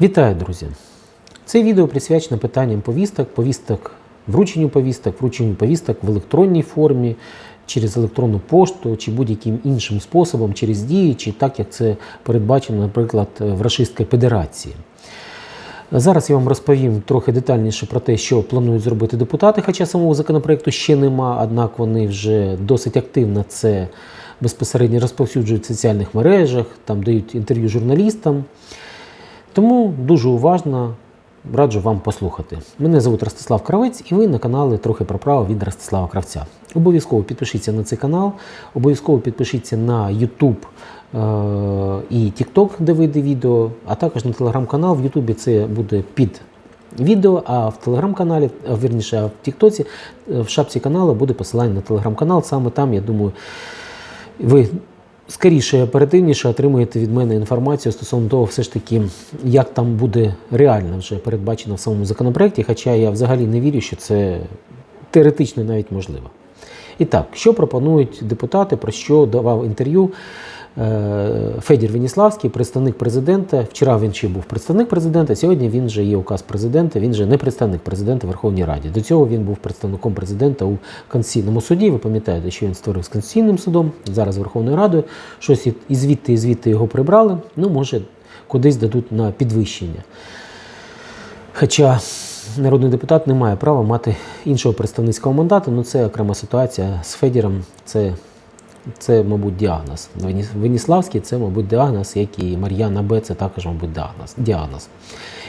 Вітаю, друзі! Це відео присвячено питанням повісток, повісток, врученню повісток, врученню повісток в електронній формі, через електронну пошту чи будь-яким іншим способом, через дії, чи так, як це передбачено, наприклад, в Рашистській Федерації. Зараз я вам розповім трохи детальніше про те, що планують зробити депутати, хоча самого законопроекту ще нема, однак вони вже досить активно це безпосередньо розповсюджують в соціальних мережах, там дають інтерв'ю журналістам. Тому дуже уважно раджу вам послухати. Мене звуть Ростислав Кравець, і ви на каналі трохи про право від Ростислава Кравця. Обов'язково підпишіться на цей канал, обов'язково підпишіться на YouTube е- і TikTok, де вийде відео, а також на телеграм-канал. В YouTube це буде під відео, а в телеграм-каналі, вірніше, в Тіктоці, е, в шапці каналу буде посилання на телеграм-канал. Саме там, я думаю, ви скоріше і оперативніше отримуєте від мене інформацію стосовно того, все ж таки, як там буде реально вже передбачено в самому законопроекті, хоча я взагалі не вірю, що це теоретично навіть можливо. І так, що пропонують депутати, про що давав інтерв'ю Федір Веніславський, представник президента. Вчора він ще був представник президента, сьогодні він вже є указ президента, він же не представник президента в Верховній Раді. До цього він був представником президента у Конституційному суді. Ви пам'ятаєте, що він створив з Конституційним судом, зараз Верховною Радою. Щось і звідти, і звідти його прибрали. Ну, може, кудись дадуть на підвищення. Хоча народний депутат не має права мати іншого представницького мандату, ну це окрема ситуація з Федіром. Це, це мабуть, діагноз. Веніславський це, мабуть, діагноз, як і Мар'яна Б. Це також, мабуть, діагноз. діагноз.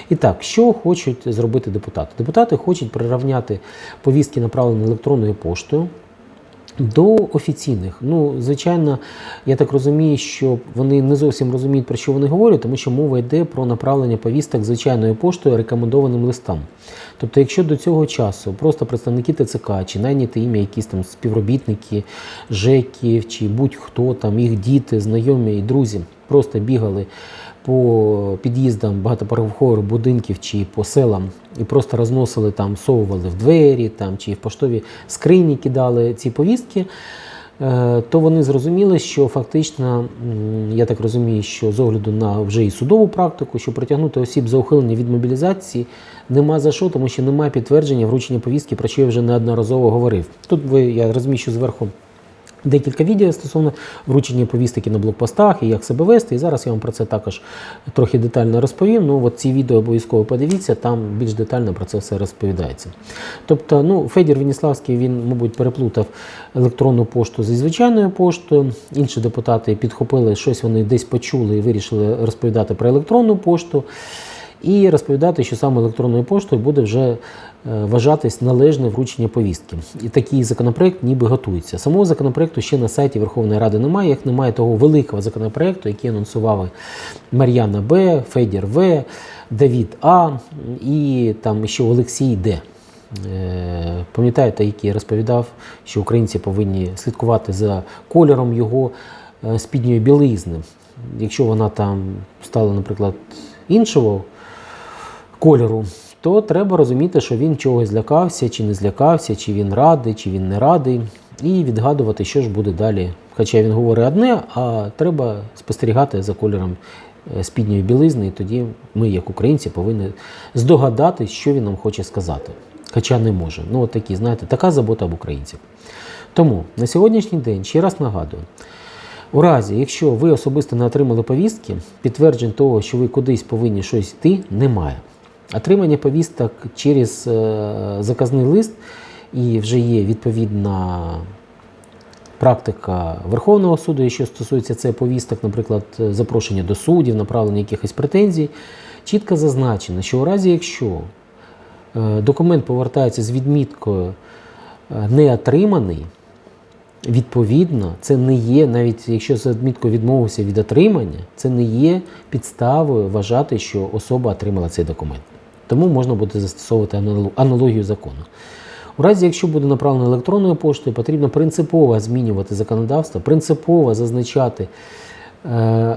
І так, що хочуть зробити депутати? Депутати хочуть прирівняти повістки, направлені електронною поштою, до офіційних. Ну, звичайно, я так розумію, що вони не зовсім розуміють, про що вони говорять, тому що мова йде про направлення повісток звичайною поштою рекомендованим листам. Тобто, якщо до цього часу просто представники ТЦК чи найняти ім'я якісь там співробітники, ЖЕКів чи будь-хто там, їх діти, знайомі і друзі просто бігали по під'їздам багатоповерхових будинків чи по селам і просто розносили там, совували в двері там, чи в поштові скрині кидали ці повістки, е, то вони зрозуміли, що фактично, я так розумію, що з огляду на вже і судову практику, що притягнути осіб за ухилення від мобілізації нема за що, тому що немає підтвердження вручення повістки, про що я вже неодноразово говорив. Тут ви я розміщу зверху. Декілька відео стосовно вручення повістки на блокпостах і як себе вести. І зараз я вам про це також трохи детально розповім. Ну, от ці відео обов'язково подивіться, там більш детально про це все розповідається. Тобто, ну, Федір Веніславський, він, мабуть, переплутав електронну пошту зі звичайною поштою. Інші депутати підхопили щось, вони десь почули і вирішили розповідати про електронну пошту. І розповідати, що саме електронною поштою буде вже е, вважатись належне вручення повістки. І такий законопроект ніби готується. Самого законопроекту ще на сайті Верховної Ради немає, як немає того великого законопроекту, який анонсували Мар'яна Б, Федір В, Давід А і там ще Олексій Д. Е, Пам'ятаєте, який розповідав, що українці повинні слідкувати за кольором його е, спідньої білизни. Якщо вона там стала, наприклад, іншого кольору, то треба розуміти, що він чогось злякався, чи не злякався, чи він радий, чи він не радий, і відгадувати, що ж буде далі. Хоча він говорить одне, а треба спостерігати за кольором е, спідньої білизни, і тоді ми, як українці, повинні здогадатись, що він нам хоче сказати. Хоча не може. Ну, от такі, знаєте, така забота об українців. Тому на сьогоднішній день ще раз нагадую. У разі, якщо ви особисто не отримали повістки, підтверджень того, що ви кудись повинні щось йти, немає. Отримання повісток через е, заказний лист і вже є відповідна практика Верховного суду, що стосується це повісток, наприклад, запрошення до суддів, направлення якихось претензій, чітко зазначено, що у разі, якщо е, документ повертається з відміткою е, не отриманий, Відповідно, це не є, навіть якщо за відміткою відмовився від отримання, це не є підставою вважати, що особа отримала цей документ. Тому можна буде застосовувати аналогію закону. У разі, якщо буде направлено електронною поштою, потрібно принципово змінювати законодавство, принципово зазначати е,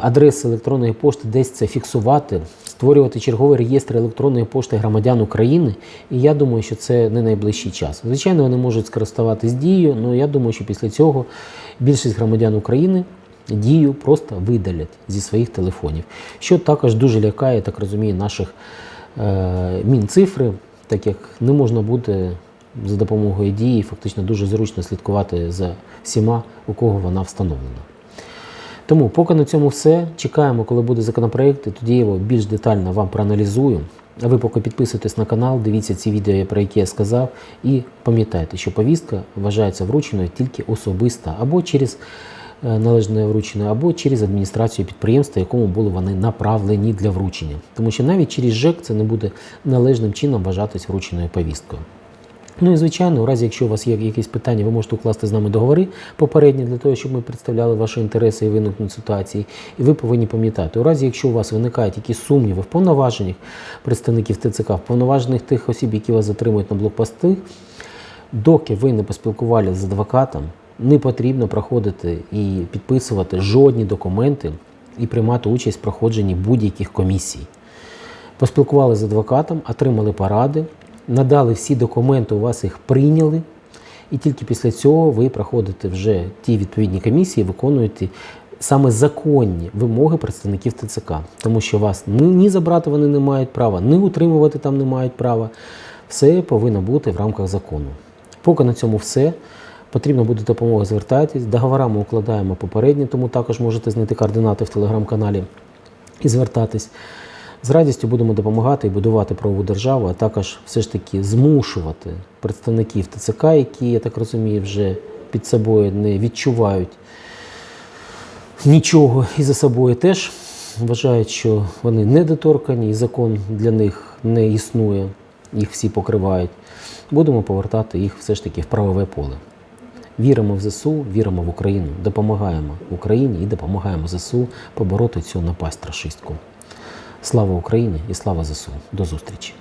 адреси електронної пошти, десь це фіксувати, створювати черговий реєстр електронної пошти громадян України. І я думаю, що це не найближчий час. Звичайно, вони можуть скористуватись дією, але я думаю, що після цього більшість громадян України дію просто видалять зі своїх телефонів, що також дуже лякає, так розумію, наших мінцифри, так як не можна буде за допомогою дії фактично дуже зручно слідкувати за всіма, у кого вона встановлена. Тому поки на цьому все. Чекаємо, коли буде законопроект, і тоді я його більш детально вам проаналізую. А ви поки підписуйтесь на канал, дивіться ці відео, про які я сказав, і пам'ятайте, що повістка вважається врученою тільки особисто або через е, належне вручення, або через адміністрацію підприємства, якому були вони направлені для вручення. Тому що навіть через ЖЕК це не буде належним чином вважатись врученою повісткою. Ну і звичайно, у разі, якщо у вас є якісь питання, ви можете укласти з нами договори попередні для того, щоб ми представляли ваші інтереси і виникнуть ситуації. І ви повинні пам'ятати, у разі, якщо у вас виникають якісь сумніви в повноваженнях представників ТЦК, в повноважених тих осіб, які вас затримують на блокпости, доки ви не поспілкувалися з адвокатом, не потрібно проходити і підписувати жодні документи і приймати участь в проходженні будь-яких комісій поспілкувалися з адвокатом, отримали поради, надали всі документи, у вас їх прийняли, і тільки після цього ви проходите вже ті відповідні комісії, виконуєте саме законні вимоги представників ТЦК, тому що вас ні забрати вони не мають права, ні утримувати там не мають права. Все повинно бути в рамках закону. Поки на цьому все. Потрібна буде допомога, звертайтесь. Договора ми укладаємо попередні, тому також можете знайти координати в телеграм-каналі і звертатись. З радістю будемо допомагати і будувати правову державу, а також все ж таки змушувати представників ТЦК, які, я так розумію, вже під собою не відчувають нічого і за собою теж вважають, що вони недоторкані, і закон для них не існує, їх всі покривають. Будемо повертати їх все ж таки в правове поле. Віримо в ЗСУ, віримо в Україну, допомагаємо Україні і допомагаємо ЗСУ побороти цю напасть рашистку. Слава Україні і слава ЗСУ. До зустрічі!